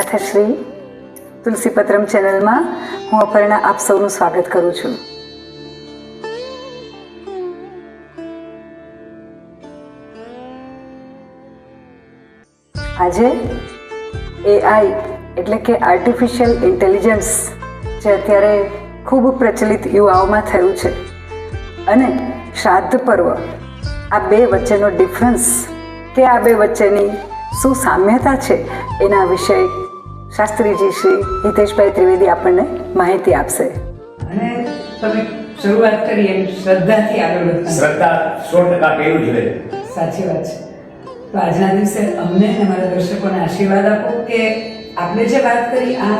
અથશ્રી તુલસીપત્રમ ચેનલમાં હું અપર્ણા આપ સૌનું સ્વાગત કરું છું. આજે એઆઈ એટલે કે આર્ટિફિશિયલ ઇન્ટેલિજન્સ જે અત્યારે ખૂબ પ્રચલિત યુવાઓમાં થયું છે. અને શ્રાદ્ધ પર્વ, આ બે વચ્ચેનો ડિફરન્સ કે આ બે વચ્ચેની શું સામ્યતા છે એના વિશે શાસ્ત્રીજી શ્રી હિતેશભાઈ ત્રિવેદી આપણને માહિતી આપશે. અને તમે શરૂઆત કરી એમ શ્રદ્ધાથી આગળ વધતા. શ્રદ્ધા સો ટકા પેલું જ રહે સાચી વાત છે. તો આજના દિવસે અમને અને અમારા દર્શકોને આશીર્વાદ આપો કે આપણે જે વાત કરી આ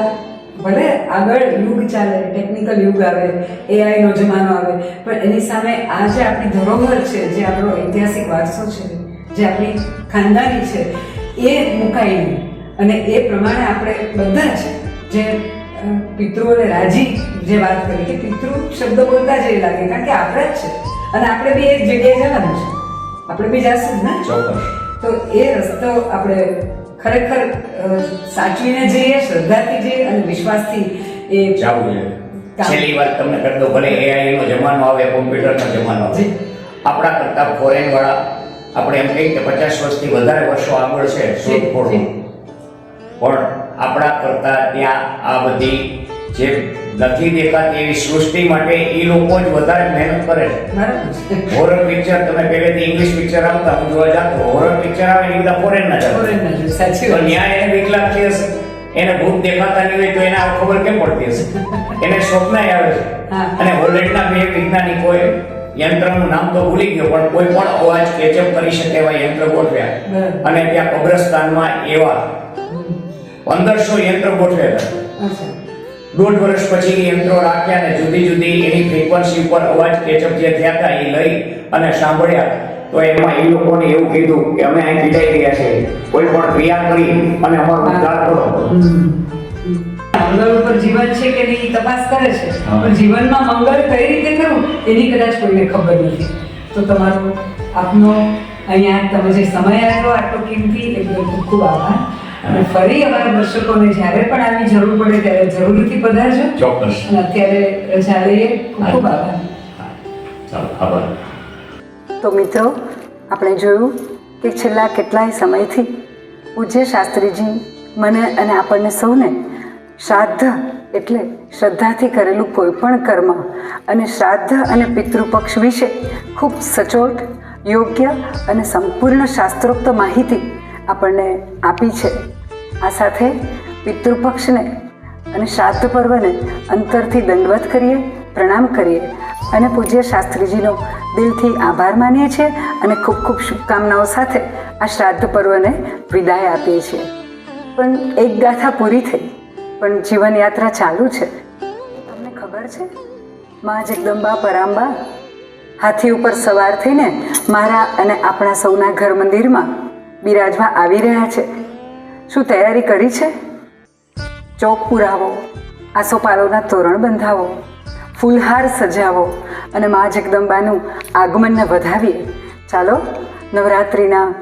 ભલે આગળ યુગ ચાલે ટેકનિકલ યુગ આવે એઆઈનો જમાનો આવે પણ એની સામે આ જે આપણી ધરોહર છે જે આપણો ઐતિહાસિક વારસો છે જે આપણી ખાનદાની છે એ મુકાઈ નહીં. અને એ પ્રમાણે આપણે બધા જ જે પિતૃઓને રાજી જે વાત કરી કે પિતૃ શબ્દ બોલતા જ એ લાગે કારણ કે આપણે જ છે. અને આપણે બી એ જગ્યાએ જવાનું છે. આપણે બી જશું ને? ચોક્કસ. તો એ રસ્તો આપણે ખરેખર સાચવીને જઈએ શ્રદ્ધાથી જઈએ અને વિશ્વાસથી એ જાવું જોઈએ. છેલ્લી વાત તમને કરી દઉં ભલે એઆઈ નો જમાનો આવે કોમ્પ્યુટરનો જમાનો આવે. આપણા કરતા ફોરેન વાળા આપણે એમ કહીએ કે પચાસ વર્ષથી વધારે વર્ષો આગળ છે શોધખોળમાં. પણ આપણા કરતા ત્યાં આ બધી જે નથી દેખાતી એવી સૃષ્ટિ માટે એ લોકો જ વધારે મહેનત કરે છે. હોરર પિક્ચર તમે પહેલેથી ઇંગ્લિશ પિક્ચર આવતા હું જોવા જાતો હોરર પિક્ચર આવે એ બધા ફોરેનના છે, સાચી તો ન્યાય એને બીક થઈ હશે એને ભૂત દેખાતા નહીં હોય તો એને આ ખબર કેમ પડતી હશે? એને સ્વપ્ન આવે છે. અને હોલેન્ડના બે વૈજ્ઞાનિકોએ યંત્રનું નામ તો ભૂલી ગયો પણ કોઈ પણ અવાજ કેચઅપ કરી શકે એવા યંત્ર ગોઠવ્યા. અને ત્યાં કબ્રસ્તાનમાં એવા પંદરસો યંત્ર ગોઠવ્યા હતા દોઢ વર્ષ પછી એ યંત્રો રાખ્યા અને જુદી જુદી એની ફ્રીક્વન્સી ઉપર અવાજ કેચઅપ જે થયા હતા એ લઈ અને સાંભળ્યા. તો એમાં એ લોકોને એવું કીધું કે અમે અહીં વિદાય ગયા છે કોઈ પણ ક્રિયા કરી અને અમારો ઉદ્ધાર કરો. મંગળ ઉપર જીવન છે કે નહીં તપાસ કરે છે. પણ જીવનમાં મંગળ કઈ રીતે કરવું એની કદાચ કોઈને ખબર નથી. તો તમારો આપનો અહીંયા તમે જે સમય આપ્યો આટલો કિંમતી એ ખૂબ ખૂબ આભાર. અને ફરી અમારા દર્શકોને જ્યારે પણ આવી જરૂર પડે ત્યારે જરૂરથી પધારજો. ચોક્કસ. અને અત્યારે રજા લઈએ ખૂબ ખૂબ આભાર. તો મિત્રો આપણે જોયું કે છેલ્લા કેટલાય સમયથી પૂજ્ય શાસ્ત્રીજી મને અને આપણને સૌને શ્રાદ્ધ એટલે શ્રદ્ધાથી કરેલું કોઈ પણ કર્મ અને શ્રાદ્ધ અને પિતૃપક્ષ વિશે ખૂબ સચોટ યોગ્ય અને સંપૂર્ણ શાસ્ત્રોક્ત માહિતી આપણને આપી છે. આ સાથે પિતૃપક્ષને અને શ્રાદ્ધ પર્વને અંતરથી દંડવત કરીએ, પ્રણામ કરીએ અને પૂજ્ય શાસ્ત્રીજીનો દિલથી આભાર માનીએ છીએ અને ખૂબ ખૂબ શુભકામનાઓ સાથે આ શ્રાદ્ધ પર્વને વિદાય આપીએ છીએ. પણ એક ગાથા પૂરી થઈ, પણ જીવનયાત્રા ચાલુ છે. તમને ખબર છે? મા જગદંબા પરાંબા હાથી ઉપર સવાર થઈને મારા અને આપણા સૌના ઘર મંદિરમાં બિરાજવા આવી રહ્યા છે. શું તૈયારી કરી છે? ચોક પુરાવો, આસોપાલોના તોરણ બંધાવો, ફૂલહાર સજાવો અને મા જગદંબાનું આગમનને વધાવીએ. ચાલો, નવરાત્રિના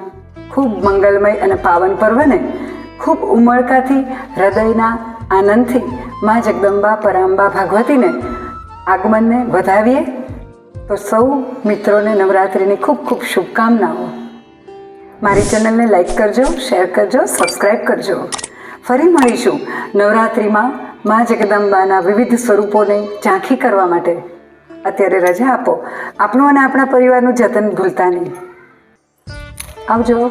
ખૂબ મંગલમય અને પાવન પર્વને ખૂબ ઉમળકાથી, હૃદયના આનંદથી મા જગદંબા પરાંબા ભાગવતીને આગમનને વધાવીએ. તો સૌ મિત્રોને નવરાત્રિની ખૂબ ખૂબ શુભકામનાઓ. મારી ચેનલને લાઇક કરજો, શેર કરજો સબસ્ક્રાઈબ કરજો. ફરી મળીશું નવરાત્રિમાં મા જગદંબાના વિવિધ સ્વરૂપોને ઝાંખી કરવા માટે. અત્યારે રજા આપો. આપણું અને આપણા પરિવારનું જતન ભૂલતા નહીં. આવજો.